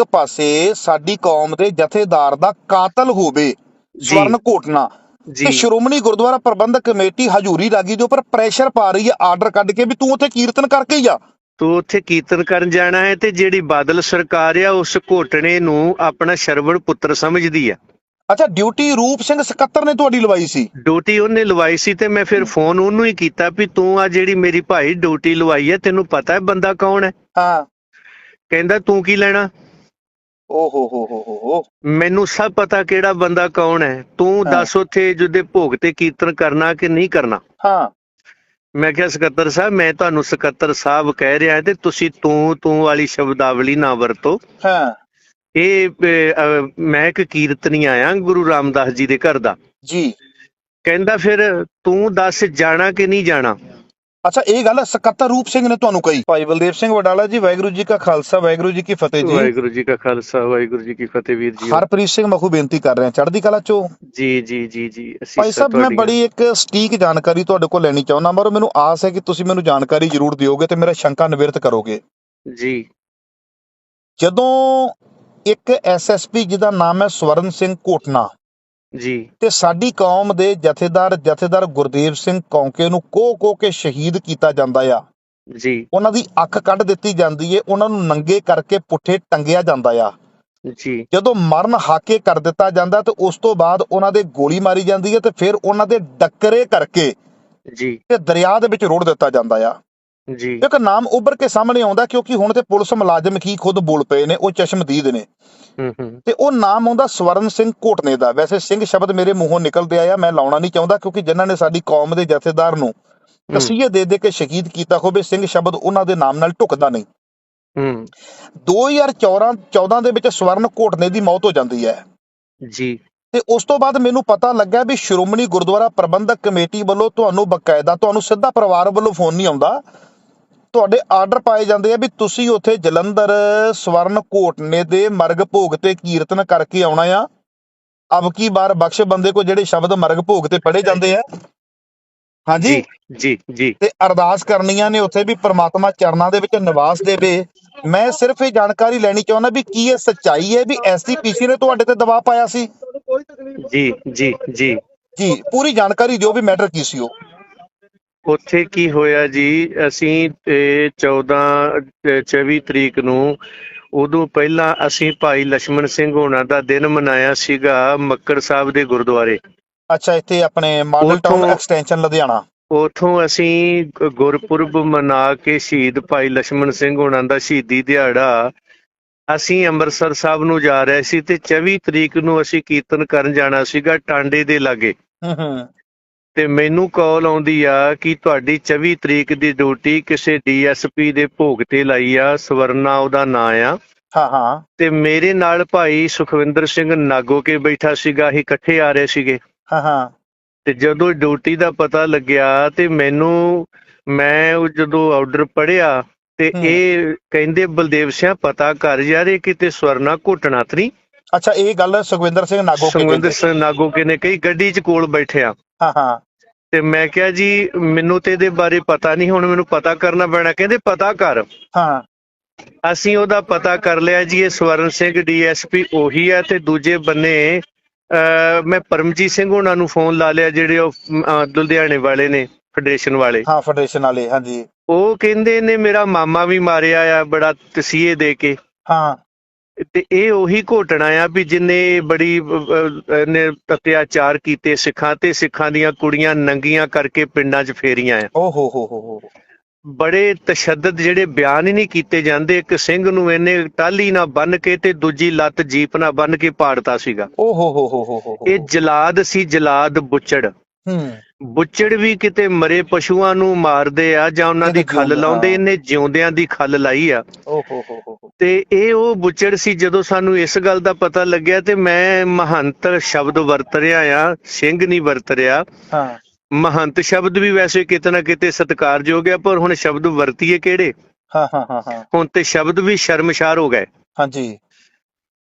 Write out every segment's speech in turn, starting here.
ਇੱਕ ਪਾਸੇ ਸਾਡੀ ਕੌਮ ਦੇ ਜਥੇਦਾਰ ਦਾ ਕਾਤਲ ਹੋਵੇ ਸਵਰਨ ਘੋਟਣਾ ਤੇ ਸ਼੍ਰੋਮਣੀ ਗੁਰਦੁਆਰਾ ਪ੍ਰਬੰਧਕ ਕਮੇਟੀ ਹਜੂਰੀ ਰਾਗੀ ਦੇ ਉੱਪਰ ਪ੍ਰੈਸ਼ਰ ਪਾ ਰਹੀ ਹੈ ਆਰਡਰ ਕੱਢ ਕੇ ਵੀ ਤੂੰ ਉੱਥੇ ਕੀਰਤਨ ਕਰਕੇ ਹੀ ਜਾ। ਤੂੰ ਉੱਥੇ ਕੀਰਤਨ ਕਰਨ ਜਾਣਾ ਹੈ ਤੇ ਜਿਹੜੀ ਬਾਦਲ ਸਰਕਾਰ ਆ ਉਸ ਘੋਟਣੇ ਨੂੰ ਆਪਣਾ ਸ਼ਰਵਣ ਪੁੱਤਰ ਸਮਝਦੀ ਆ। ਅੱਛਾ ਡਿਊਟੀ ਰੂਪ ਸਿੰਘ ਸਕੱਤਰ ਨੇ ਤੁਹਾਡੀ ਲਵਾਈ ਸੀ? ਡਿਊਟੀ ਉਹਨੇ ਲਵਾਈ ਸੀ ਤੇ ਮੈਂ ਫਿਰ ਫੋਨ ਉਹਨੂੰ ਹੀ ਕੀਤਾ ਵੀ ਤੂੰ ਆ ਜਿਹੜੀ ਮੇਰੀ ਭਾਈ ਡਿਊਟੀ ਲਵਾਈ ਹੈ ਤੈਨੂੰ ਪਤਾ ਹੈ ਬੰਦਾ ਕੌਣ ਹੈ? ਹਾਂ। ਕਹਿੰਦਾ ਤੂੰ ਕੀ ਲੈਣਾ? ਓ ਹੋ ਹੋ ਹੋ ਮੈਨੂੰ ਸਭ ਪਤਾ ਕਿਹੜਾ ਬੰਦਾ ਕੌਣ ਹੈ। ਤੂੰ। ਦੱਸ ਉੱਥੇ ਜਿਹਦੇ ਭੋਗ ਤੇ ਕੀਰਤਨ ਕਰਨਾ ਕਿ ਨਹੀਂ ਕਰਨਾ। ਹਾਂ। ਮੈਂ ਕਿਹਾ ਸਕੱਤਰ ਸਾਹਿਬ ਮੈਂ ਤੁਹਾਨੂੰ ਸਕੱਤਰ ਸਾਹਿਬ ਕਹਿ ਰਿਹਾ ਤੇ ਤੁਸੀਂ ਤੂੰ ਤੂੰ ਵਾਲੀ ਸ਼ਬਦਾਵਲੀ ਨਾ ਵਰਤੋ। ਹਾਂ। ਇਹ ਮੈਂ ਇੱਕ ਕੀਰਤਨੀ ਆਇਆ ਗੁਰੂ ਰਾਮਦਾਸ ਜੀ ਦੇ ਘਰ ਦਾ। ਜੀ। ਕਹਿੰਦਾ ਫਿਰ ਤੂੰ ਦੱਸ ਜਾਣਾ ਕਿ ਨਹੀਂ ਜਾਣਾ? ਅੱਛਾ ਇਹ ਗੱਲ ਸਕੱਤਰ ਰੂਪ ਸਿੰਘ ਨੇ ਤੁਹਾਨੂੰ ਕਹੀ। ਭਾਈ ਬਲਦੇਵ ਸਿੰਘ ਵਡਾਲਾ ਜੀ ਵਾਹਿਗੁਰੂ ਜੀ ਕਾ ਖਾਲਸਾ ਵਾਹਿਗੁਰੂ ਜੀ ਕੀ ਫਤਿਹ ਜੀ। ਵਾਹਿਗੁਰੂ ਜੀ ਕਾ ਖਾਲਸਾ ਵਾਹਿਗੁਰੂ ਜੀ ਕੀ ਫਤਿਹ ਵੀਰ ਜੀ। ਹਰਪ੍ਰੀਤ ਸਿੰਘ ਮਖੂ ਬੇਨਤੀ ਕਰ ਰਹੇ ਹਾਂ। ਚੜ੍ਹਦੀ ਕਲਾ ਚੋਂ? ਜੀ ਜੀ ਜੀ ਜੀ। ਅਸੀਂ ਭਾਈ ਸਾਹਿਬ ਮੈਂ ਬੜੀ ਇੱਕ ਸਟੀਕ ਜਾਣਕਾਰੀ ਤੁਹਾਡੇ ਕੋਲ ਲੈਣੀ ਚਾਹੁੰਦਾ ਪਰ ਮੈਨੂੰ ਆਸ ਹੈ ਕਿ ਤੁਸੀਂ ਮੈਨੂੰ ਜਾਣਕਾਰੀ ਜ਼ਰੂਰ ਦਿਓਗੇ ਤੇ ਮੇਰਾ ਸ਼ੰਕਾ ਨਿਵਰਤ ਕਰੋਗੇ। ਜੀ। ਜਦੋਂ ਇੱਕ ਐਸਐਸਪੀ ਜਿਹਦਾ ਨਾਮ ਹੈ ਸਵਰਨ ਸਿੰਘ ਕੋਟਨਾ ਜੀ। ਤੇ ਸਾਡੀ ਕੌਮ ਦੇ ਜਥੇਦਾਰ ਜਥੇਦਾਰ ਗੁਰਦੇਵ ਸਿੰਘ ਕੌਂਕੇ ਨੂੰ ਕੋਹ ਕੋਹ ਕੇ ਸ਼ਹੀਦ ਕੀਤਾ ਜਾਂਦਾ ਆ। ਜੀ। ਉਹਨਾਂ ਦੀ ਅੱਖ ਕੱਢ ਦਿੱਤੀ ਜਾਂਦੀ ਏ ਉਹਨਾਂ ਨੂੰ ਨੰਗੇ ਕਰਕੇ ਪੁੱਠੇ ਟੰਗਿਆ ਜਾਂਦਾ ਆ। ਜੀ। ਜਦੋਂ ਮਰਨ ਹਾਕੇ ਕਰ ਦਿੱਤਾ ਜਾਂਦਾ ਤੇ ਉਸ ਤੋਂ ਬਾਅਦ ਉਹਨਾਂ ਦੇ ਗੋਲੀ ਮਾਰੀ ਜਾਂਦੀ ਹੈ ਤੇ ਫਿਰ ਉਹਨਾਂ ਦੇ ਡੱਕਰੇ ਕਰਕੇ ਜੀ। ਤੇ ਦਰਿਆ ਦੇ ਵਿੱਚ ਰੋੜ ਦਿੱਤਾ ਜਾਂਦਾ ਆ। ਜੀ। ਇੱਕ ਨਾਮ ਉੱਭਰ ਕੇ ਸਾਹਮਣੇ ਆਉਂਦਾ ਕਿਉਂਕਿ ਹੁਣ ਤੇ ਪੁਲਿਸ ਮੁਲਾਜ਼ਮ ਹੀ ਖੁਦ ਬੋਲ ਪਏ ਨੇ ਉਹ ਚਸ਼ਮਦੀਦ ਨੇ। ਤੇ ਉਹ ਨਾਮ ਆਉਂਦਾ ਸਵਰਨ ਸਿੰਘ ਘੋਟਨੇ ਦਾ। ਵੈਸੇ ਸਿੰਘ ਸ਼ਬਦ ਮੇਰੇ ਮੂੰਹੋਂ ਨਿਕਲਦੇ ਆਇਆ ਮੈਂ ਲਾਉਣਾ ਨਹੀਂ ਚਾਹੁੰਦਾ ਕਿਉਂਕਿ ਜਿਨ੍ਹਾਂ ਨੇ ਸਾਡੀ ਕੌਮ ਦੇ ਜਥੇਦਾਰ ਨੂੰ ਤਸੀਹੇ ਦੇ ਦੇ ਕੇ ਸ਼ਹੀਦ ਕੀਤਾ ਹੋਵੇ ਸਿੰਘ ਸ਼ਬਦ ਉਹਨਾਂ ਦੇ ਨਾਮ ਨਾਲ ਢੁਕਦਾ ਨਹੀਂ। ਹੂੰ। 2014 14 ਦੇ ਵਿੱਚ ਸਵਰਨ ਘੋਟਨੇ ਦੀ ਮੌਤ ਹੋ ਜਾਂਦੀ ਹੈ। ਜੀ। ਤੇ ਉਸ ਤੋਂ ਬਾਅਦ ਮੈਨੂੰ ਪਤਾ ਲੱਗਾ ਵੀ ਸ਼੍ਰੋਮਣੀ ਗੁਰਦੁਆਰਾ ਪ੍ਰਬੰਧਕ ਕਮੇਟੀ ਵੱਲੋਂ ਤੁਹਾਨੂੰ ਬਕਾਇਦਾ ਤੁਹਾਨੂੰ ਸਿੱਧਾ ਪਰਿਵਾਰ ਵੱਲੋਂ ਫੋਨ ਨਹੀਂ ਆਉਂਦਾ। ਤੁਹਾਡੇ ਆਰਡਰ ਪਾਏ ਜਾਂਦੇ ਆ ਵੀ ਤੁਸੀਂ ਉੱਥੇ ਜਲੰਧਰ ਸਵਰਨ ਘੋਟਨੇ ਦੇ ਮਰਗ ਭੋਗ ਤੇ ਕੀਰਤਨ ਕਰਕੇ ਆਉਣਾ ਆ। ਅਬ ਕੀ ਬਾਰ ਬਖਸ਼ ਬੰਦੇ ਕੋ ਜਿਹੜੇ ਸ਼ਬਦ ਮਰਗ ਭੋਗ ਤੇ ਪੜੇ ਜਾਂਦੇ ਆ? ਹਾਂਜੀ? ਜੀ ਜੀ ਤੇ ਅਰਦਾਸ ਕਰਨੀਆਂ ਨੇ ਉੱਥੇ ਵੀ ਪ੍ਰਮਾਤਮਾ ਚਰਨਾਂ ਦੇ ਵਿੱਚ ਨਿਵਾਸ ਦੇਵੇ। ਮੈਂ ਸਿਰਫ ਇਹ ਜਾਣਕਾਰੀ ਲੈਣੀ ਚਾਹੁੰਦਾ ਵੀ ਕੀ ਇਹ ਸੱਚਾਈ ਹੈ ਵੀ ਐਸਜੀਪੀਸੀ ਨੇ ਤੁਹਾਡੇ ਤੇ ਦਬਾਅ ਪਾਇਆ ਸੀ? ਜੀ ਜੀ ਜੀ। ਜੀ ਪੂਰੀ ਜਾਣਕਾਰੀ ਦਿਓ ਵੀ ਮੈਟਰ ਕੀ ਸੀ ਉਹ। ਉੱਥੇ ਕੀ ਹੋਇਆ ਜੀ? ਅਸੀਂ 14 24 ਤਰੀਕ ਨੂੰ ਉਦੋਂ ਪਹਿਲਾਂ ਅਸੀਂ ਭਾਈ ਲక్ష్మణ ਸਿੰਘ ਹੋਣਾ ਦਾ ਦਿਨ ਮਨਾਇਆ ਸੀਗਾ ਮੱਕੜ ਸਾਹਿਬ ਦੇ ਗੁਰਦੁਆਰੇ। ਅੱਛਾ ਇੱਥੇ ਆਪਣੇ ਮਾਡਲ ਟਾਊਨ ਐਕਸਟੈਂਸ਼ਨ ਲੁਧਿਆਣਾ। ਉਥੋਂ ਅਸੀਂ ਗੁਰਪੁਰਬ ਮਨਾ ਕੇ ਸ਼ਹੀਦ ਭਾਈ ਲక్ష్మణ ਸਿੰਘ ਹੋਣਾ ਦਾ ਸ਼ਹੀਦੀ ਦਿਹਾੜਾ ਅਸੀਂ ਅੰਮ੍ਰਿਤਸਰ ਸਾਹਿਬ ਨੂੰ ਜਾ ਰਹੇ ਸੀ ਤੇ 24 ਤਰੀਕ ਨੂੰ ਅਸੀਂ ਕੀਰਤਨ ਕਰਨ ਜਾਣਾ ਸੀਗਾ ਟਾਂਡੇ ਦੇ ਲਾਗੇ। ਹੂੰ ਹੂੰ। ਤੇ ਮੈਨੂੰ ਕਾਲ ਆਉਂਦੀ ਆ ਕਿ ਤੁਹਾਡੀ 24 ਤਰੀਕ ਦੀ ਡਿਊਟੀ ਕਿਸੇ ਡੀਐਸਪੀ ਦੇ ਭੋਗ ਤੇ ਲਾਈ ਆ ਸਵਰਨਾ ਉਹਦਾ ਨਾਂ ਆ। ਹਾਂ ਹਾਂ। ਤੇ ਮੇਰੇ ਨਾਲ ਭਾਈ ਸੁਖਵਿੰਦਰ ਸਿੰਘ ਨਾਗੋ ਕੇ ਬੈਠਾ ਸੀਗਾ ਅਸੀਂ ਇਕੱਠੇ ਆ ਰਹੇ ਸੀਗੇ। ਹਾਂ ਹਾਂ। ਤੇ ਜਦੋਂ ਡਿਊਟੀ ਦਾ ਪਤਾ ਲੱਗਿਆ ਤੇ ਮੈਨੂੰ ਮੈਂ ਉਹ ਜਦੋਂ ਆਰਡਰ ਪੜਿਆ ਤੇ। ਇਹ ਕਹਿੰਦੇ ਬਲਦੇਵ ਸਿੰਘ ਪਤਾ ਕਰ ਯਾਰ ਇਹ ਕਿਤੇ ਸਵਰਨਾ ਘੁੱਟਣਾ ਤੇ ਨਹੀਂ ਅੱਛਾ ਇਹ ਗੱਲ ਸੁਖਵਿੰਦਰ ਸਿੰਘ ਨਾਗੋ ਕੇ ਸੁਖਵਿੰਦਰ। ਸਿੰਘ ਨਾਗੋ ਕੇ ਨੇ ਕਹੀ ਗੱਡੀ 'ਚ ਕੋਲ ਬੈਠਿਆ ਹਾਂ ਹਾਂ। ਤੇ ਮੈਂ ਕਿਹਾ ਜੀ ਮੈਨੂੰ ਤੇ ਇਹਦੇ ਬਾਰੇ ਪਤਾ ਨਹੀਂ ਹੁਣ ਮੈਨੂੰ ਪਤਾ ਕਰਨਾ ਪੈਣਾ। ਕਹਿੰਦੇ ਪਤਾ ਕਰ। ਹਾਂ। ਅਸੀਂ ਉਹਦਾ ਪਤਾ ਕਰ ਲਿਆ ਜੀ ਇਹ ਸਵਰਨ ਸਿੰਘ ਡੀਐਸਪੀ ਉਹੀ ਹੈ ਤੇ ਦੂਜੇ ਬੰਨੇ ਮੈਂ ਪਰਮਜੀਤ ਸਿੰਘ ਉਹਨਾਂ ਨੂੰ ਫੋਨ ਲਾ ਲਿਆ ਜਿਹੜੇ ਉਹ ਲੁਧਿਆਣੇ ਵਾਲੇ ਨੇ ਫੈਡਰੇਸ਼ਨ ਵਾਲੇ। ਹਾਂ ਫੈਡਰੇਸ਼ਨ ਵਾਲੇ ਹਾਂਜੀ। ਉਹ ਕਹਿੰਦੇ ਨੇ ਮੇਰਾ ਮਾਮਾ ਵੀ ਮਾਰਿਆ ਆ ਬੜਾ ਤਸੀਹੇ ਦੇ ਕੇ। ਹਾਂ। ਤੇ ਇਹ ਉਹੀ ਘੋਟਣਾ ਆ ਵੀ ਜਿਨੇ ਬੜੀ ਨੇ ਅਤਿਆਚਾਰ ਕੀਤੇ ਸਿੱਖਾਂ ਤੇ ਸਿੱਖਾਂ ਦੀਆਂ ਕੁੜੀਆਂ ਨੰਗੀਆਂ ਕਰਕੇ ਪਿੰਡਾਂ 'ਚ ਫੇਰੀਆਂ ਆ। ਓ ਹੋ ਹੋ ਹੋ ਹੋ। ਬੜੇ ਤਸ਼ੱਦਦ ਜਿਹੜੇ ਬਿਆਨ ਹੀ ਨਹੀਂ ਕੀਤੇ ਜਾਂਦੇ ਇੱਕ ਸਿੰਘ ਨੂੰ ਇਹਨੇ ਟਾਲੀ ਨਾਲ ਬੰਨ ਕੇ ਤੇ ਦੂਜੀ ਲੱਤ ਜੀਪ ਨਾਲ ਬੰਨ ਕੇ ਪਾੜਤਾ ਸੀਗਾ। ਓ ਹੋ ਹੋ ਹੋ। ਇਹ ਜਲਾਦ ਸੀ ਜਲਾਦ ਬੁੱਚੜ। ਬੁੱਚੜ ਵੀ ਕਿਤੇ ਮਰੇ ਪਸ਼ੂਆਂ ਨੂੰ ਮਾਰਦੇ ਆ ਜਾਂ ਉਹਨਾਂ ਦੀ ਖੱਲ ਲਾਉਂਦੇ ਇਹਨੇ ਜਿਉਂਦਿਆਂ ਦੀ ਖੱਲ ਲਾਈ ਆ। ਹੋ ਹੋ ਤੇ ਇਹ ਉਹ ਬੁੱਚੜ ਸੀ ਜਦੋਂ ਸਾਨੂੰ ਇਸ ਗੱਲ ਦਾ ਪਤਾ ਲੱਗਿਆ ਤੇ ਮੈਂ ਮਹੰਤ ਸ਼ਬਦ ਵਰਤ ਰਿਹਾ ਆ ਸਿੰਘ ਨਹੀਂ ਵਰਤ ਰਿਹਾ। ਹਾਂ। ਮਹੰਤ ਸ਼ਬਦ ਵੀ ਵੈਸੇ ਕਿਤੇ ਨਾ ਕਿਤੇ ਸਤਿਕਾਰਯੋਗ ਹੈ ਪਰ ਹੁਣ ਸ਼ਬਦ ਵਰਤੀਏ ਕਿਹੜੇ? ਹਾਂ ਹਾਂ ਹਾਂ। ਹੁਣ ਤੇ ਸ਼ਬਦ ਵੀ ਸ਼ਰਮਸ਼ਾਰ ਹੋ ਗਏ। ਹਾਂਜੀ।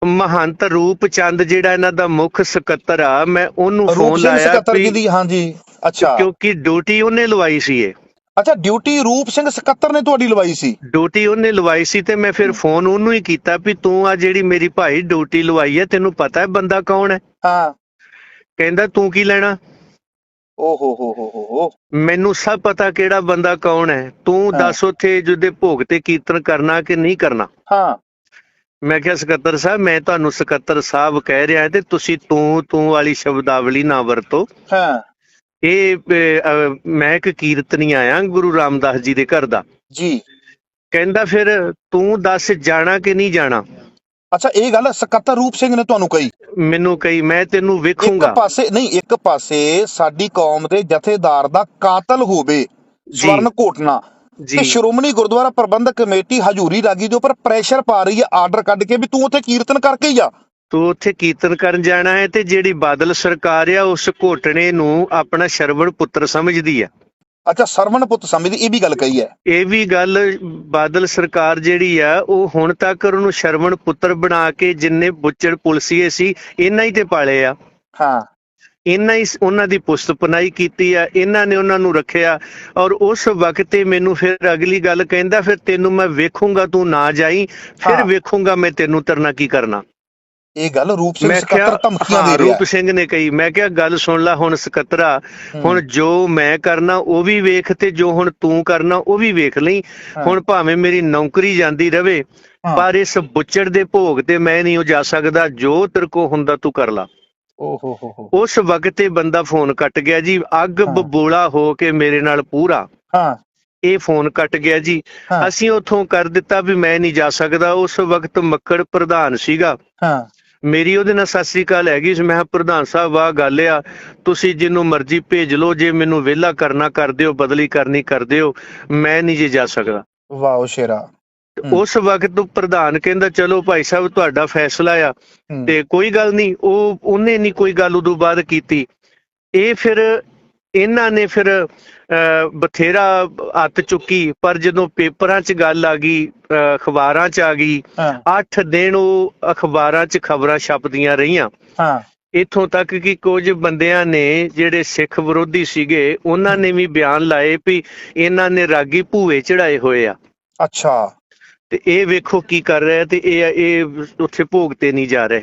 ਮਹੰਤ ਰੂਪ ਚੰਦ ਜਿਹੜਾ ਇਹਨਾਂ ਦਾ ਮੁੱਖ ਸਕੱਤਰ ਆ ਮੈਂ ਉਹਨੂੰ ਫੋਨ ਲਾਇਆ ਸਕੱਤਰ ਜੀ ਦੀ ਹਾਂਜੀ ਅੱਛਾ। ਕਿਉਂਕਿ ਡਿਊਟੀ ਉਹਨੇ ਲਵਾਈ ਸੀ ਇਹ। ਅੱਛਾ ਡਿਊਟੀ ਰੂਪ ਸਿੰਘ ਸਕੱਤਰ ਨੇ ਤੁਹਾਡੀ ਲਵਾਈ ਸੀ? ਡਿਊਟੀ ਉਹਨੇ ਲਵਾਈ ਸੀ ਤੇ ਮੈਂ ਫਿਰ ਫੋਨ ਉਹਨੂੰ ਹੀ ਕੀਤਾ ਵੀ ਤੂੰ ਆ ਜਿਹੜੀ ਮੇਰੀ ਭਾਈ ਡਿਊਟੀ ਲਵਾਈ ਹੈ ਤੈਨੂੰ ਪਤਾ ਹੈ ਬੰਦਾ ਕੌਣ ਹੈ? ਹਾਂ। ਕਹਿੰਦਾ ਤੂੰ ਕੀ ਲੈਣਾ? ਓ ਹੋ ਹੋ ਹੋ ਹੋ। ਮੈਨੂੰ ਸਭ ਪਤਾ ਕਿਹੜਾ ਬੰਦਾ ਕੌਣ ਹੈ। ਤੂੰ। ਦੱਸ ਉੱਥੇ ਜਿਹਦੇ ਭੋਗ ਤੇ ਕੀਰਤਨ ਕਰਨਾ ਕਿ ਨਹੀਂ ਕਰਨਾ? ਹਾਂ। ਮੈਂ ਕਿਹਾ ਸਕੱਤਰ ਸਾਹਿਬ ਮੈਂ ਤੁਹਾਨੂੰ ਸਕੱਤਰ ਸਾਹਿਬ ਕਹਿ ਰਿਹਾ ਤੇ ਤੁਸੀਂ ਤੂੰ ਤੂੰ ਵਾਲੀ ਸ਼ਬਦਾਵਲੀ ਨਾ ਵਰਤੋ। ਹਾਂ। ਇਹ ਮੈਂ ਇੱਕ ਕੀਰਤਨੀ ਆਇਆ ਗੁਰੂ ਰਾਮਦਾਸ ਜੀ ਦੇ ਘਰ ਦਾ। ਜੀ। ਕਹਿੰਦਾ ਫਿਰ ਤੂੰ ਦੱਸ ਜਾਣਾ ਕਿ ਨਹੀਂ ਜਾਣਾ? ਅੱਛਾ ਇਹ ਗੱਲ ਸਕੱਤਰ ਰੂਪ ਸਿੰਘ ਨੇ ਤੁਹਾਨੂੰ ਕਹੀ। ਮੈਨੂੰ ਕਹੀ ਮੈਂ ਤੈਨੂੰ ਇੱਕ ਵੇਖੂੰਗਾ ਪਾਸੇ ਨਹੀਂ ਇੱਕ ਪਾਸੇ ਸਾਡੀ ਕੌਮ ਦੇ ਜਥੇਦਾਰ ਦਾ ਕਾਤਲ ਹੋਵੇ ਸਵਰਨ ਘੋਟਣਾ ਤੇ ਜੀ। ਸ਼੍ਰੋਮਣੀ ਗੁਰਦੁਆਰਾ ਪ੍ਰਬੰਧਕ ਕਮੇਟੀ ਹਜੂਰੀ ਰਾਗੀ ਦੇ ਉੱਪਰ ਪ੍ਰੈਸ਼ਰ ਪਾ ਰਹੀ ਹੈ ਆਰਡਰ ਕੱਢ ਕੇ ਵੀ ਤੂੰ ਉੱਥੇ ਕੀਰਤਨ ਕਰਕੇ ਹੀ ਜਾ। ਤੂੰ ਉੱਥੇ ਕੀਰਤਨ ਕਰਨ ਜਾਣਾ ਹੈ ਤੇ ਜਿਹੜੀ ਬਾਦਲ ਸਰਕਾਰ ਆ ਉਸ ਘੋਟਣੇ ਨੂੰ ਆਪਣਾ ਸ਼ਰਵਣ ਪੁੱਤਰ ਸਮਝਦੀ ਆ। ਅੱਛਾ ਸਰਵਣ ਪੁੱਤ ਸਮਝਦੀ ਇਹ ਵੀ ਗੱਲ ਕਹੀ ਹੈ। ਇਹ ਵੀ ਗੱਲ ਬਾਦਲ ਸਰਕਾਰ ਜਿਹੜੀ ਆ ਉਹ ਹੁਣ ਤੱਕ ਉਹਨੂੰ ਸ਼ਰਵਣ ਪੁੱਤਰ ਬਣਾ ਕੇ ਜਿੰਨੇ ਬੁੱਚੜ ਪੁਲਸੀਏ ਸੀ ਇਹਨਾਂ ਹੀ ਤੇ ਪਾਲੇ ਆ। ਹਾਂ। ਇਹਨਾਂ ਹੀ ਉਹਨਾਂ ਦੀ ਪੁਸਤ ਪਨਾਈ ਕੀਤੀ ਆ ਇਹਨਾਂ ਨੇ ਉਹਨਾਂ ਨੂੰ ਰੱਖਿਆ ਔਰ ਉਸ ਵਕਤ ਤੇ ਮੈਨੂੰ ਫਿਰ ਅਗਲੀ ਗੱਲ ਕਹਿੰਦਾ ਫਿਰ ਤੈਨੂੰ ਮੈਂ ਵੇਖੂੰਗਾ ਤੂੰ ਨਾ ਜਾਈ ਫਿਰ ਹਾਂ। ਵੇਖੂੰਗਾ ਮੈਂ ਤੈਨੂੰ ਤਰਨਾ ਕੀ ਕਰਨਾ ਇਹ ਗੱਲ ਰੂਪ ਸਿੰਘ ਸਕੱਤਰ ਧਮਕੀਆਂ ਹਾਂ, ਦੇ ਰਿਹਾ ਰੂਪ ਸਿੰਘ ਨੇ ਕਹੀ ਮੈਂ ਕਿਹਾ ਗੱਲ ਸੁਣ ਲੈ ਹੁਣ ਸਕੱਤਰਾ ਹੁਣ ਜੋ ਮੈਂ ਕਰਨਾ ਉਹ ਵੀ ਵੇਖ ਤੇ ਜੋ ਹੁਣ ਤੂੰ ਕਰਨਾ ਉਹ ਵੀ ਵੇਖ ਲਈ ਹਾਂ। ਹੁਣ ਭਾਵੇਂ ਮੇਰੀ ਨੌਕਰੀ ਜਾਂਦੀ ਰਵੇ ਹਾਂ। ਪਰ ਇਸ ਬੁੱਚੜ ਦੇ ਭੋਗ ਤੇ ਮੈਂ ਨਹੀਂ ਉਹ ਜਾ ਸਕਦਾ ਜੋ ਤੇਰੇ ਕੋ ਹੁੰਦਾ ਤੂੰ ਕਰ ਲਾ ਉਸ ਵਕਤ ਤੇ ਬੰਦਾ ਫੋਨ ਕੱਟ ਗਿਆ ਜੀ ਅੱਗ। ਬਬੂਲਾ ਹੋ ਕੇ ਮੇਰੇ ਨਾਲ ਪੂਰਾ। ਹਾਂ। ਇਹ ਫੋਨ ਕੱਟ ਗਿਆ ਜੀ। ਅਸੀਂ ਉਥੋਂ ਕਰ ਦਿੱਤਾ ਵੀ ਮੈਂ ਨਹੀਂ ਜਾ ਸਕਦਾ। ਉਸ ਵਕਤ ਮੱਕੜ ਪ੍ਰਧਾਨ ਸੀਗਾ। ਹਾਂ। ਮੇਰੀ ਉਹਦੇ ਨਾਲ ਸਤਿ ਸ੍ਰੀ ਅਕਾਲ ਹੈਗੀ ਸੀ। ਮੈਂ ਪ੍ਰਧਾਨ ਸਾਹਿਬ ਆਹ ਗੱਲ ਆ। ਤੁਸੀਂ ਜਿਹਨੂੰ ਮਰਜ਼ੀ ਭੇਜ ਲਓ। ਜੇ ਮੈਨੂੰ ਵਿਹਲਾ ਕਰਨਾ ਕਰ ਦਿਓ। ਬਦਲੀ ਕਰਨੀ ਕਰ ਦਿਓ। ਮੈਂ ਨਹੀਂ ਜੇ ਜਾ ਸਕਦਾ। ਵਾਓ ਸ਼ੇਰਾ। ਉਸ ਵਕਤ ਪ੍ਰਧਾਨ ਕਹਿੰਦਾ ਚਲੋ ਭਾਈ ਸਾਹਿਬ ਤੁਹਾਡਾ ਫੈਸਲਾ ਆ। ਤੇ ਕੋਈ ਗੱਲ ਨਹੀਂ ਉਹ ਉਹਨੇ ਨਹੀਂ ਕੋਈ ਗੱਲ ਉਦੋਂ ਬਾਅਦ ਕੀਤੀ। ਇਹ ਫਿਰ ਇਹਨਾਂ ਨੇ ਫਿਰ ਬਥੇਰਾ ਹੱਥ ਚੁੱਕੀ ਪਰ ਜਦੋਂ ਪੇਪਰਾਂ 'ਚ ਗੱਲ ਆ ਗਈ ਅਖਬਾਰਾਂ 'ਚ ਆ ਗਈ ਹਾਂ। 8 ਦਿਨ ਉਹ ਅਖਬਾਰਾਂ 'ਚ ਖਬਰਾਂ ਛਪਦੀਆਂ ਰਹੀਆਂ। ਹਾਂ। ਇਥੋਂ ਤੱਕ ਕਿ ਕੁਝ ਬੰਦਿਆਂ ਨੇ ਜਿਹੜੇ ਸਿੱਖ ਵਿਰੋਧੀ ਸੀਗੇ ਉਹਨਾਂ ਨੇ ਵੀ ਬਿਆਨ ਲਾਏ ਵੀ ਇਹਨਾਂ ਨੇ ਰਾਗੀ ਭੂਏ ਚੜਾਏ ਹੋਏ ਆ। ਅੱਛਾ। ਤੇ ਇਹ ਵੇਖੋ ਕੀ ਕਰ ਰਿਹਾ ਤੇ ਇਹ ਇਹ ਉੱਥੇ ਭੋਗ ਤੇ ਨਹੀਂ ਜਾ ਰਹੇ।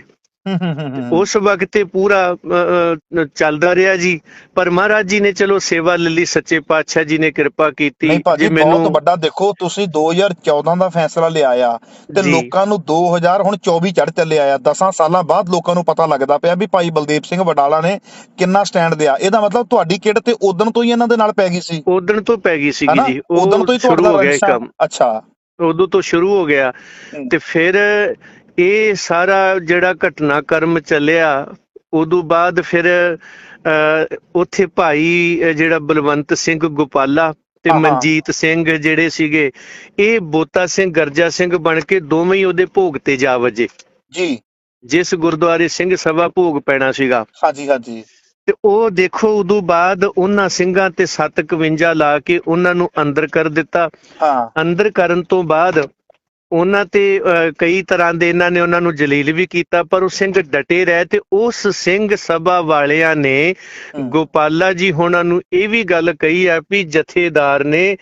ਉਸ ਵਕਤ ਤੇ ਪੂਰਾ ਚੱਲਦਾ ਰਿਹਾ ਜੀ। ਪਰ ਮਹਾਰਾਜ ਜੀ ਨੇ ਚਲੋ ਸੇਵਾ ਲਈ ਸੱਚੇ ਪਾਤਸ਼ਾਹ ਜੀ ਨੇ ਕਿਰਪਾ ਕੀਤੀ ਜੀ ਬਹੁਤ ਵੱਡਾ ਦੇਖੋ ਤੁਸੀਂ 2014 ਦਾ ਫੈਸਲਾ ਲਿਆ ਆ ਤੇ। ਲੋਕਾਂ ਨੂੰ 2000 ਹੁਣ 24 ਚੜ ਚੱਲਿਆ ਆ। 10 ਸਾਲਾਂ ਬਾਅਦ ਲੋਕਾਂ ਨੂੰ ਪਤਾ ਲੱਗਦਾ ਪਿਆ ਵੀ ਭਾਈ ਬਲਦੇਵ ਸਿੰਘ ਵਡਾਲਾ ਨੇ ਕਿੰਨਾ ਸਟੈਂਡ ਦਿਆ। ਇਹਦਾ ਮਤਲਬ ਤੁਹਾਡੀ ਕਿਡ ਤੇ ਉਦੋਂ ਤੋਂ ਹੀ ਇਹਨਾਂ ਦੇ ਨਾਲ ਪੈ ਗਈ ਸੀ। ਉਦਣ ਤੋਂ ਪੈ ਗਈ ਸੀਗੀ ਹਨਾ? ਜੀ। ਉਦੋਂ ਤੋਂ ਹੀ ਤੁਹਾਡਾ ਹੋ ਗਿਆ ਕੰਮ। ਅੱਛਾ। ਉਦੋਂ ਤੋਂ ਸ਼ੁਰੂ ਹੋ ਗਿਆ। ਤੇ ਫਿਰ ਇਹ ਸਾਰਾ ਜਿਹੜਾ ਘਟਨਾਕ੍ਰਮ ਚੱਲਿਆ ਉਦੋਂ ਬਾਅਦ ਫਿਰ ਉੱਥੇ ਭਾਈ ਜਿਹੜਾ ਬਲਵੰਤ ਸਿੰਘ ਗੋਪਾਲਾ ਤੇ। ਮਨਜੀਤ ਸਿੰਘ ਜਿਹੜੇ ਸੀਗੇ ਇਹ ਬੋਤਾ ਸਿੰਘ ਗਰਜਾ ਸਿੰਘ ਬਣ ਕੇ ਦੋਵੇਂ ਹੀ ਉਹਦੇ ਭੋਗ ਤੇ ਜਾ ਵਜੇ। ਜੀ। ਜਿਸ ਗੁਰਦੁਆਰੇ ਸਿੰਘ ਸਭਾ ਭੋਗ ਪੈਣਾ ਸੀਗਾ। ਹਾਂਜੀ ਹਾਂਜੀ। ਤੇ ਉਹ ਦੇਖੋ ਉਦੋਂ ਬਾਅਦ ਉਹਨਾਂ ਸਿੰਘਾਂ ਤੇ 751 ਲਾ ਕੇ ਉਹਨਾਂ ਨੂੰ ਅੰਦਰ ਕਰ ਦਿੱਤਾ ਹਾਂ ਅੰਦਰ ਕਰਨ ਤੋਂ ਬਾਅਦ ਉਹਨਾਂ ਤੇ ਕਈ ਤਰ੍ਹਾਂ ਦੇ ਇਹਨਾਂ ਨੇ ਉਹਨਾਂ ਨੂੰ ਜਲੀਲ ਵੀ ਕੀਤਾ ਪਰ ਉਹ ਸਿੰਘ ਡਟੇ ਰਹੇ ਤੇ ਉਸ ਸਿੰਘ ਸਭਾ ਵਾਲਿਆਂ ਨੇ। ਗੋਪਾਲਾ ਜੀ ਹੁਣਾਂ ਨੂੰ ਇਹ ਵੀ ਗੱਲ ਕਹੀ ਆ ਵੀ ਜਥੇਦਾਰ ਨੇ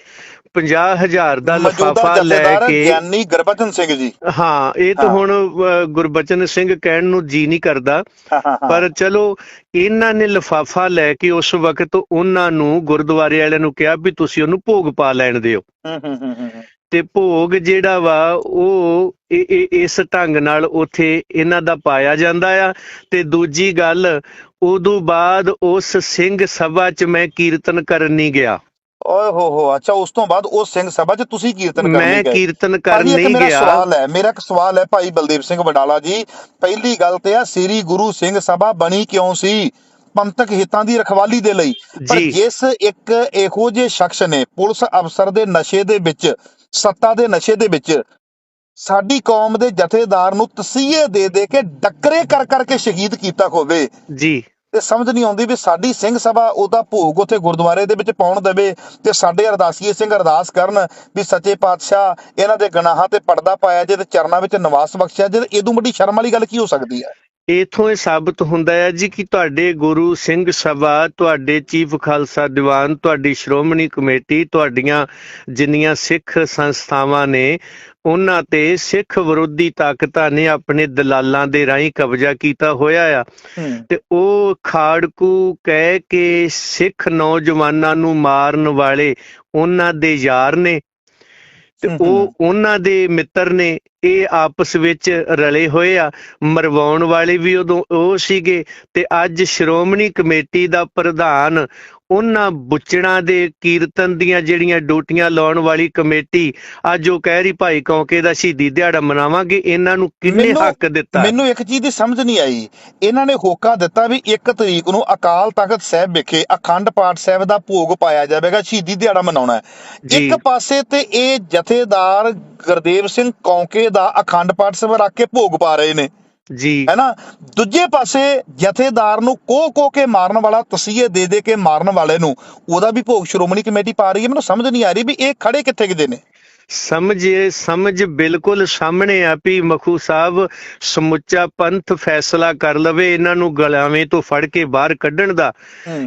50000 ਦਾ ਲਫਾਫਾ ਲੈ ਕੇ ਗਿਆਨੀ ਗੁਰਬਚਨ ਸਿੰਘ ਜੀ ਹਾਂ ਇਹ ਤਾਂ ਹਾਂ। ਹੁਣ ਅਹ, ਗੁਰਬਚਨ ਸਿੰਘ ਕਹਿਣ ਨੂੰ ਜੀ ਨਹੀਂ ਕਰਦਾ ਹਾਂ, ਹਾਂ, ਹਾਂ। ਪਰ ਚਲੋ ਇਹਨਾਂ ਨੇ ਲਫਾਫਾ ਲੈ ਕੇ ਉਸ ਵਕਤ ਉਹਨਾਂ ਨੂੰ ਗੁਰਦੁਆਰੇ ਵਾਲਿਆਂ ਨੂੰ ਕਿਹਾ ਵੀ ਤੁਸੀਂ ਉਹਨੂੰ ਭੋਗ ਪਾ ਲੈਣ ਦਿਓ। ਤੇ ਭੋਗ ਜਿਹੜਾ ਵਾ ਉਹ ਇਸ ਢੰਗ ਨਾਲ ਉਥੇ ਇਹਨਾਂ ਦਾ ਪਾਇਆ ਜਾਂਦਾ ਆ ਤੇ ਦੂਜੀ ਗੱਲ ਉਦੋਂ ਬਾਅਦ ਉਸ ਸਿੰਘ ਸਭਾ 'ਚ ਮੈਂ ਕੀਰਤਨ ਕਰਨ ਨਹੀਂ ਗਿਆ ਓਏ ਹੋ ਹੋ ਅੱਛਾ ਉਸ ਤੋਂ ਬਾਅਦ ਉਹ ਸਿੰਘ ਸਭਾ 'ਚ ਤੁਸੀਂ ਕੀਰਤਨ ਕਰਨ ਮੈਂ ਗਏ। ਕੀਰਤਨ ਕਰਨ ਨਹੀਂ ਮੇਰਾ ਗਿਆ। ਸਵਾਲ ਹੈ ਮੇਰਾ ਇੱਕ ਸਵਾਲ ਹੈ ਭਾਈ ਬਲਦੇਵ ਸਿੰਘ ਵਡਾਲਾ ਜੀ। ਪਹਿਲੀ ਗੱਲ ਤੇ ਆ ਸ੍ਰੀ ਗੁਰੂ ਸਿੰਘ ਸਭਾ ਬਣੀ ਕਿਉਂ ਸੀ? ਪੰਥਕ ਹਿੱਤਾਂ ਦੀ ਰਖਵਾਲੀ ਦੇ ਲਈ। ਪਰ। ਜਿਸ ਇੱਕ ਇਹੋ ਜਿਹੇ ਸ਼ਖਸ ਨੇ ਪੁਲਿਸ ਅਫਸਰ ਦੇ ਨਸ਼ੇ ਦੇ ਵਿੱਚ ਸੱਤਾ ਦੇ ਨਸ਼ੇ ਦੇ ਵਿੱਚ ਸਾਡੀ ਕੌਮ ਦੇ ਜਥੇਦਾਰ ਨੂੰ ਤਸੀਹੇ ਦੇ ਦੇ ਕੇ ਡੱਕਰੇ ਕਰ ਕਰਕੇ ਸ਼ਹੀਦ ਕੀਤਾ ਹੋਵੇ। ਜੀ। ਤੇ ਸਮਝ ਨਹੀਂ ਆਉਂਦੀ ਵੀ ਸਾਡੀ ਸਿੰਘ ਸਭਾ ਉਹਦਾ ਭੋਗ ਉਥੇ ਗੁਰਦੁਆਰੇ ਦੇ ਵਿੱਚ ਪਾਉਣ ਦੇਵੇ ਤੇ ਸਾਡੇ ਅਰਦਾਸੀਏ ਸਿੰਘ ਅਰਦਾਸ ਕਰਨ ਵੀ ਸੱਚੇ ਪਾਤਸ਼ਾਹ ਇਹਨਾਂ ਦੇ ਗੁਨਾਹਾਂ ਤੇ ਪਰਦਾ ਪਾਇਆ ਜੇ ਤੇ ਚਰਨਾਂ ਵਿੱਚ ਨਿਵਾਸ ਬਖਸ਼ਿਆ ਜੇ ਤੇ ਇਦੋਂ ਵੱਡੀ ਸ਼ਰਮ ਵਾਲੀ ਗੱਲ ਕੀ ਹੋ ਸਕਦੀ ਹੈ? ਇਥੋਂ ਇਹ ਸਾਬਤ ਹੁੰਦਾ ਹੈ ਜੀ ਕਿ ਤੁਹਾਡੇ ਗੁਰੂ ਸਿੰਘ ਸਭਾ ਤੁਹਾਡੇ ਚੀਫ ਖਾਲਸਾ ਦੀਵਾਨ ਤੁਹਾਡੀ ਸ਼੍ਰੋਮਣੀ ਕਮੇਟੀ ਤੁਹਾਡੀਆਂ ਜਿੰਨੀਆਂ ਸਿੱਖ ਸੰਸਥਾਵਾਂ ਨੇ ਉਹਨਾਂ ਤੇ ਸਿੱਖ ਵਿਰੋਧੀ ਤਾਕਤਾਂ ਨੇ ਆਪਣੇ ਦਲਾਲਾਂ ਦੇ ਰਾਹੀਂ ਕਬਜ਼ਾ ਕੀਤਾ ਹੋਇਆ ਆ। ਤੇ ਉਹ ਖਾੜਕੂ ਕਹਿ ਕੇ ਸਿੱਖ ਨੌਜਵਾਨਾਂ ਨੂੰ ਮਾਰਨ ਵਾਲੇ ਉਹਨਾਂ ਦੇ ਯਾਰ ਨੇ। ਤੇ ਉਹ ਉਹਨਾਂ ਦੇ ਮਿੱਤਰ ਨੇ ਇਹ ਆਪਸ ਵਿੱਚ ਰਲੇ ਹੋਏ ਆ। ਮਰਵਾਉਣ ਵਾਲੇ ਵੀ ਉਦੋਂ ਉਹ ਸੀਗੇ ਤੇ ਅੱਜ ਸ਼੍ਰੋਮਣੀ ਕਮੇਟੀ ਦਾ ਪ੍ਰਧਾਨ ਉਹਨਾਂ ਬੁੱਚੜਾਂ ਦੇ ਕੀਰਤਨ ਦੀਆਂ ਜਿਹੜੀਆਂ ਡਿਊਟੀਆਂ ਲਾਉਣ ਵਾਲੀ ਕਮੇਟੀ ਅੱਜ ਉਹ ਕਹਿ ਰਹੀ ਭਾਈ ਕੌਂਕੇ ਦਾ ਸ਼ਹੀਦੀ ਦਿਹਾੜਾ ਮਨਾਵਾਂਗੇ। ਇਹਨਾਂ ਨੂੰ ਕਿੰਨੇ ਹੱਕ ਦਿੱਤਾ? ਮੈਨੂੰ ਇੱਕ ਚੀਜ਼ ਦੀ ਸਮਝ ਨਹੀਂ ਆਈ। ਇਹਨਾਂ ਨੇ ਹੋਕਾ ਦਿੱਤਾ ਵੀ 1 ਤਰੀਕ ਨੂੰ ਅਕਾਲ ਤਖਤ ਸਾਹਿਬ ਵਿਖੇ ਅਖੰਡ ਪਾਠ ਸਾਹਿਬ ਦਾ ਭੋਗ ਪਾਇਆ ਜਾਵੇਗਾ ਸ਼ਹੀਦੀ ਦਿਹਾੜਾ ਮਨਾਉਣਾ। ਇੱਕ ਪਾਸੇ ਤੇ ਇਹ ਜਥੇਦਾਰ ਗੁਰਦੇਵ ਸਿੰਘ ਕੌਂਕੇ ਦਾ ਅਖੰਡ ਪਾਠ ਸਾਹਿਬ ਰੱਖ ਕੇ ਭੋਗ ਪਾ ਰਹੇ ਨੇ। ਜੀ। ਹੈਨਾ ਦੂਜੇ ਪਾਸੇ ਜਥੇਦਾਰ ਨੂੰ ਕੋ ਕੋ ਕੇ ਮਾਰਨ ਵਾਲਾ, ਤਸੀਹੇ ਦੇ ਦੇ ਕੇ ਮਾਰਨ ਵਾਲੇ ਨੂੰ ਉਹਦਾ ਵੀ ਭੋਗ ਸ਼੍ਰੋਮਣੀ ਕਮੇਟੀ ਪਾ ਰਹੀ ਹੈ। ਮੈਨੂੰ ਸਮਝ ਨਹੀਂ ਆ ਰਹੀ ਵੀ ਇਹ ਖੜੇ ਕਿੱਥੇ ਕਿਦੇ ਨੇ। ਸਮਝ ਸਮਝ ਬਿਲਕੁਲ ਸਾਹਮਣੇ ਆ ਵੀ ਮਖੂ ਸਾਹਿਬ ਸਮੁੱਚਾ ਪੰਥ ਫੈਸਲਾ ਕਰ ਲਵੇ ਇਹਨਾਂ ਨੂੰ ਗਲਾਵੇਂ ਤੋਂ ਫੜ ਕੇ ਬਾਹਰ ਕੱਢਣ ਦਾ।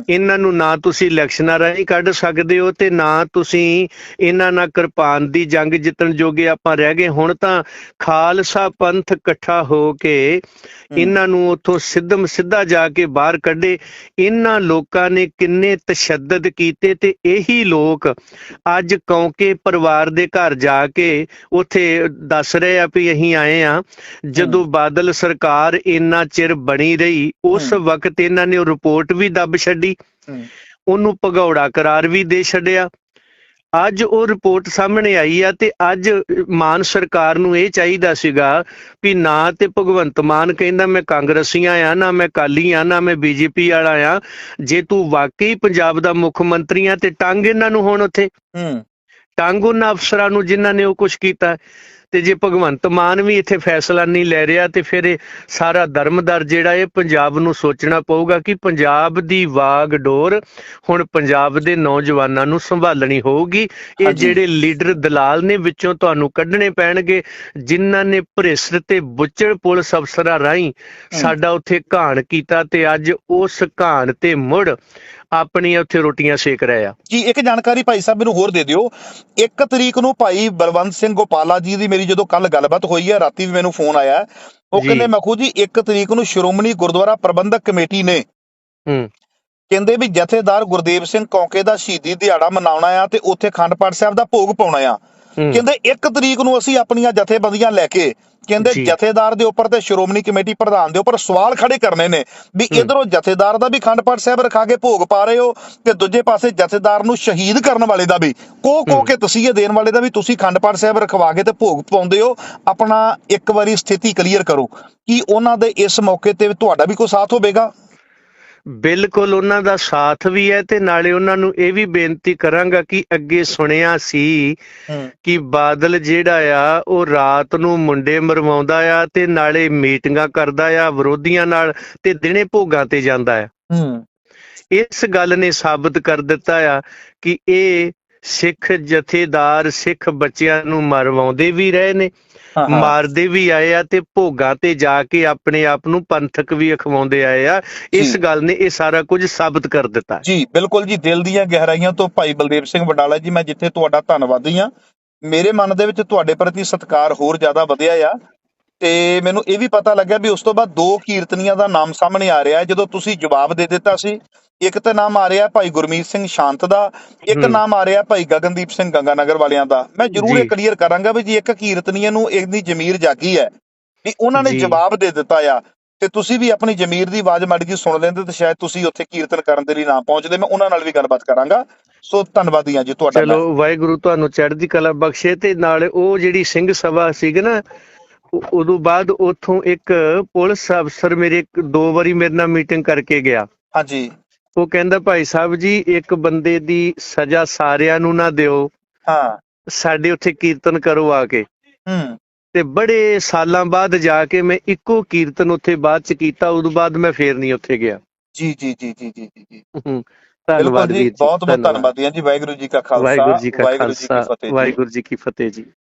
ਇਹਨਾਂ ਨੂੰ ਨਾ ਤੁਸੀਂ ਇਲੈਕਸ਼ਨਾਂ ਰਾਹੀਂ ਕੱਢ ਸਕਦੇ ਹੋ ਤੇ ਨਾ ਤੁਸੀਂ ਇਹਨਾਂ ਨਾਲ ਕਿਰਪਾਨ ਦੀ ਜੰਗ ਜਿੱਤਣ ਜੋਗੇ ਆਪਾਂ ਰਹਿ ਗਏ। ਹੁਣ ਤਾਂ ਖਾਲਸਾ ਪੰਥ ਇਕੱਠਾ ਹੋ ਕੇ ਇਹਨਾਂ ਨੂੰ ਉੱਥੋਂ ਸਿੱਧਮ ਸਿੱਧਾ ਜਾ ਕੇ ਬਾਹਰ ਕੱਢੇ। ਇਹਨਾਂ ਲੋਕਾਂ ਨੇ ਕਿੰਨੇ ਤਸ਼ੱਦਦ ਕੀਤੇ ਤੇ ਇਹੀ ਲੋਕ ਅੱਜ ਕੌਂਕੇ ਪਰਿਵਾਰ ਦੇ ਘਰ ਜਾ ਕੇ ਉੱਥੇ ਦੱਸ ਰਹੇ ਆ ਵੀ ਅਸੀਂ ਆਏ ਆ। ਜਦੋਂ ਬਾਦਲ ਸਰਕਾਰ ਇੰਨਾ ਚਿਰ ਬਣੀ ਰਹੀ ਉਸ। ਵਕਤ ਇਹਨਾਂ ਨੇ ਉਹ ਰਿਪੋਰਟ ਵੀ ਦੱਬ ਛੱਡੀ। ਉਹਨੂੰ ਭਗੌੜਾ ਕਰਾਰ ਵੀ ਦੇ ਛੱਡਿਆ। ਅੱਜ ਉਹ ਰਿਪੋਰਟ ਸਾਹਮਣੇ ਆਈ ਆ ਤੇ ਅੱਜ ਮਾਨ ਸਰਕਾਰ ਨੂੰ ਇਹ ਚਾਹੀਦਾ ਸੀਗਾ ਵੀ ਨਾ ਤੇ ਭਗਵੰਤ ਮਾਨ ਕਹਿੰਦਾ ਮੈਂ ਕਾਂਗਰਸੀਆਂ ਆ ਨਾ ਮੈਂ ਕਾਲੀ ਆ ਨਾ ਮੈਂ ਬੀਜੇਪੀ ਵਾਲਾ ਆ। ਜੇ ਤੂੰ ਵਾਕਈ ਪੰਜਾਬ ਦਾ ਮੁੱਖ ਮੰਤਰੀ ਆ ਤੇ ਟੰਗ ਇਹਨਾਂ ਨੂੰ ਹੁਣ ਉੱਥੇ। ਹੂੰ। ਟੰਗ ਉਹਨਾਂ ਅਫਸਰਾਂ ਨੂੰ ਜਿਨ੍ਹਾਂ ਨੇ ਉਹ ਕੁਝ ਕੀਤਾ ਤੇ ਜੇ ਭਗਵੰਤ ਮਾਨ ਵੀ ਇੱਥੇ ਫੈਸਲਾ ਨਹੀਂ ਲੈ ਰਿਹਾ ਤੇ ਫਿਰ ਇਹ ਸਾਰਾ ਧਰਮਦਰ ਜਿਹੜਾ ਇਹ ਪੰਜਾਬ ਨੂੰ ਸੋਚਣਾ ਪਊਗਾ ਕਿ ਪੰਜਾਬ ਦੀ ਵਾਗ ਡੋਰ ਹੁਣ ਪੰਜਾਬ ਦੇ ਨੌਜਵਾਨਾਂ ਨੂੰ ਸੰਭਾਲਣੀ ਹੋਊਗੀ। ਇਹ। ਜਿਹੜੇ ਲੀਡਰ ਦਲਾਲ ਨੇ ਵਿੱਚੋਂ ਤੁਹਾਨੂੰ ਕੱਢਣੇ ਪੈਣਗੇ ਜਿਨ੍ਹਾਂ ਨੇ ਭ੍ਰਿਸ਼ਟ ਤੇ ਬੁੱਚੜ ਪੁਲਿਸ ਅਫਸਰਾਂ ਰਾਹੀਂ ਸਾਡਾ ਉੱਥੇ ਘਾਣ ਕੀਤਾ ਤੇ ਅੱਜ ਉਸ ਘਾਣ ਤੇ ਮੁੜ ਆਪਣੀਆਂ ਉੱਥੇ ਰੋਟੀਆਂ ਸੇਕ ਰਹੇ ਆ। ਜੀ ਇੱਕ ਜਾਣਕਾਰੀ ਭਾਈ ਸਾਹਿਬ ਮੈਨੂੰ ਹੋਰ ਦੇ ਦਿਓ। ਇੱਕ ਤਰੀਕ ਨੂੰ ਭਾਈ ਬਲਵੰਤ ਸਿੰਘ ਗੋਪਾਲਾ ਜੀ ਦੀ ਮੇਰੀ ਜਦੋਂ ਕੱਲ ਗੱਲਬਾਤ ਹੋਈ ਹੈ ਰਾਤੀ ਵੀ ਮੈਨੂੰ ਫੋਨ ਆਇਆ ਉਹ। ਕਹਿੰਦੇ ਮਖੂ ਜੀ ਇੱਕ ਤਰੀਕ ਨੂੰ ਸ਼੍ਰੋਮਣੀ ਗੁਰਦੁਆਰਾ ਪ੍ਰਬੰਧਕ ਕਮੇਟੀ ਨੇ ਹੂੰ ਕਹਿੰਦੇ ਵੀ ਜਥੇਦਾਰ ਗੁਰਦੇਵ ਸਿੰਘ ਕੌਂਕੇ ਦਾ ਸ਼ਹੀਦੀ ਦਿਹਾੜਾ ਮਨਾਉਣਾ ਆ ਤੇ ਉੱਥੇ ਖੰਡ ਪਾਠ ਸਾਹਿਬ ਦਾ ਭੋਗ ਪਾਉਣਾ ਆ। ਕਹਿੰਦੇ ਇੱਕ ਤਰੀਕ ਨੂੰ ਅਸੀਂ ਆਪਣੀਆਂ ਜਥੇਬੰਦੀਆਂ ਲੈ ਕੇ ਕਹਿੰਦੇ। ਜਥੇਦਾਰ ਦੇ ਉੱਪਰ ਤੇ ਸ਼੍ਰੋਮਣੀ ਕਮੇਟੀ ਪ੍ਰਧਾਨ ਦੇ ਉੱਪਰ ਸਵਾਲ ਖੜੇ ਕਰਨੇ ਨੇ ਵੀ। ਇਧਰੋਂ ਜਥੇਦਾਰ ਦਾ ਵੀ ਖੰਡ ਪਾਠ ਸਾਹਿਬ ਰਖਾ ਕੇ ਭੋਗ ਪਾ ਰਹੇ ਹੋ ਤੇ ਦੂਜੇ ਪਾਸੇ ਜਥੇਦਾਰ ਨੂੰ ਸ਼ਹੀਦ ਕਰਨ ਵਾਲੇ ਦਾ ਵੀ ਕੋ ਕੋ। ਕੇ ਤਸੀਹੇ ਦੇਣ ਵਾਲੇ ਦਾ ਵੀ ਤੁਸੀਂ ਖੰਡ ਪਾਠ ਸਾਹਿਬ ਰਖਵਾ ਕੇ ਤੇ ਭੋਗ ਪਾਉਂਦੇ ਹੋ ਆਪਣਾ ਇੱਕ ਵਾਰੀ ਸਥਿਤੀ ਕਲੀਅਰ ਕਰੋ ਕੀ ਉਹਨਾਂ ਦੇ ਇਸ ਮੌਕੇ ਤੇ ਤੁਹਾਡਾ ਵੀ ਕੋਈ ਸਾਥ ਹੋਵੇਗਾ ਬਿਲਕੁਲ ਉਹਨਾਂ ਦਾ ਸਾਥ ਵੀ ਹੈ ਤੇ ਨਾਲੇ ਉਹਨਾਂ ਨੂੰ ਇਹ ਵੀ ਬੇਨਤੀ ਕਰਾਂਗਾ ਕਿ ਅੱਗੇ ਸੁਣਿਆ ਸੀ ਕਿ ਬਾਦਲ ਜਿਹੜਾ ਆ ਉਹ ਰਾਤ ਨੂੰ ਮੁੰਡੇ ਮਰਵਾਉਂਦਾ ਆ ਤੇ ਨਾਲੇ ਮੀਟਿੰਗਾਂ ਕਰਦਾ ਆ ਵਿਰੋਧੀਆਂ ਨਾਲ ਤੇ ਦਿਨੇ ਭੋਗਾਂ ਤੇ ਜਾਂਦਾ ਆ ਇਸ ਗੱਲ ਨੇ ਸਾਬਤ ਕਰ ਦਿੱਤਾ ਆ ਕਿ ਇਹ ਸਿੱਖ ਜਥੇਦਾਰ ਸਿੱਖ ਬੱਚਿਆਂ ਨੂੰ ਮਰਵਾਉਂਦੇ ਵੀ ਰਹੇ ਨੇ। ਮਾਰਦੇ ਵੀ ਆਏ ਆ ਤੇ ਭੋਗਾਂ ਤੇ ਜਾ ਕੇ ਆਪਣੇ ਆਪ ਨੂੰ ਪੰਥਕ ਵੀ ਅਖਵਾਉਂਦੇ ਆਏ ਆ। ਇਸ। ਗੱਲ ਨੇ ਇਹ ਸਾਰਾ ਕੁਝ ਸਾਬਤ ਕਰ ਦਿੱਤਾ। ਜੀ ਬਿਲਕੁਲ ਜੀ ਦਿਲ ਦੀਆਂ ਗਹਿਰਾਈਆਂ ਤੋਂ ਭਾਈ ਬਲਦੇਵ ਸਿੰਘ ਵਡਾਲਾ ਜੀ ਮੈਂ ਜਿੱਥੇ ਤੁਹਾਡਾ ਧੰਨਵਾਦੀ ਹਾਂ। ਮੇਰੇ ਮਨ ਦੇ ਵਿੱਚ ਤੁਹਾਡੇ ਪ੍ਰਤੀ ਸਤਿਕਾਰ ਹੋਰ ਜ਼ਿਆਦਾ ਵਧਿਆ ਆ। ਤੇ ਮੈਨੂੰ ਇਹ ਵੀ ਪਤਾ ਲੱਗਿਆ ਵੀ ਉਸ ਤੋਂ ਬਾਅਦ ਦੋ ਕੀਰਤਨੀਆਂ ਦਾ ਨਾਮ ਸਾਹਮਣੇ ਆ ਰਿਹਾ ਜਦੋਂ ਤੁਸੀਂ ਜਵਾਬ ਦੇ ਦਿੱਤਾ ਸੀ ਇੱਕ ਤਾਂ ਨਾਮ ਆ ਰਿਹਾ ਭਾਈ ਗੁਰਮੀਤ ਸਿੰਘ ਸ਼ਾਂਤ ਦਾ ਇੱਕ। ਨਾਮ ਆ ਰਿਹਾ ਭਾਈ ਗਗਨਦੀਪ ਸਿੰਘ ਗੰਗਾਨਗਰ ਵਾਲਿਆਂ ਦਾ ਮੈਂ ਜ਼ਰੂਰ ਇਹ। ਕਲੀਅਰ ਕਰਾਂਗਾ ਵੀ ਜੀ ਇੱਕ ਕੀਰਤਨੀਏ ਨੂੰ ਇੰਨੀ ਜ਼ਮੀਰ ਜਾਗੀ ਹੈ ਵੀ ਉਹਨਾਂ ਨੇ। ਜਵਾਬ ਦੇ ਦਿੱਤਾ ਆ ਤੇ ਤੁਸੀਂ ਵੀ ਆਪਣੀ ਜ਼ਮੀਰ ਦੀ ਆਵਾਜ਼ ਮਾੜੀ ਜੀ ਸੁਣ ਲੈਂਦੇ ਤੇ ਸ਼ਾਇਦ ਤੁਸੀਂ ਉੱਥੇ ਕੀਰਤਨ ਕਰਨ ਦੇ ਲਈ ਨਾ ਪਹੁੰਚਦੇ ਮੈਂ ਉਹਨਾਂ ਨਾਲ ਵੀ ਗੱਲਬਾਤ ਕਰਾਂਗਾ ਸੋ ਧੰਨਵਾਦੀ ਹਾਂ ਜੀ ਤੁਹਾਡਾ। ਚਲੋ ਵਾਹਿਗੁਰੂ ਤੁਹਾਨੂੰ ਚੜ੍ਹਦੀ ਕਲਾ ਬਖਸ਼ੇ ਤੇ ਨਾਲ ਉਹ ਜਿਹੜੀ ਸਿੰਘ ਸਭਾ ਸੀਗੀ ਨਾ ਉਦੋਂ ਬਾਅਦ ਉਥੋਂ ਇੱਕ ਪੁਲਿਸ ਅਫਸਰ ਮੇਰੇ ਦੋ ਵਾਰੀ ਮੇਰੇ ਨਾਲ ਮੀਟਿੰਗ ਕਰਕੇ ਗਿਆ। ਹਾਂਜੀ। ਉਹ ਕਹਿੰਦਾ ਭਾਈ ਸਾਹਿਬ ਜੀ ਇੱਕ ਬੰਦੇ ਦੀ ਸਜ਼ਾ ਸਾਰਿਆਂ ਨੂੰ ਨਾ ਦਿਓ। ਹਾਂ। ਸਾਡੇ ਉੱਥੇ ਕੀਰਤਨ ਕਰੋ ਆ ਕੇ। ਹੂੰ। ਤੇ ਬੜੇ ਸਾਲਾਂ ਬਾਅਦ ਜਾ ਕੇ ਮੈਂ ਇੱਕੋ ਕੀਰਤਨ ਉੱਥੇ ਬਾਅਦ ਚ ਕੀਤਾ ਉਦੋਂ ਬਾਅਦ ਮੈਂ ਫੇਰ ਨਹੀਂ ਉੱਥੇ ਗਿਆ। ਜੀ ਜੀ ਜੀ ਜੀ ਜੀ ਜੀ ਧੰਨਵਾਦ ਜੀ ਬਹੁਤ ਬਹੁਤ ਧੰਨਵਾਦੀ। ਜੀ ਵਾਹਿਗੁਰੂ ਜੀ ਕਾ ਖਾਲਸਾ ਜੀ ਕਾ ਫਤਿਹ ਵਾਹਿਗੁਰੂ ਜੀ ਕੀ ਫਤਿਹ ਜੀ।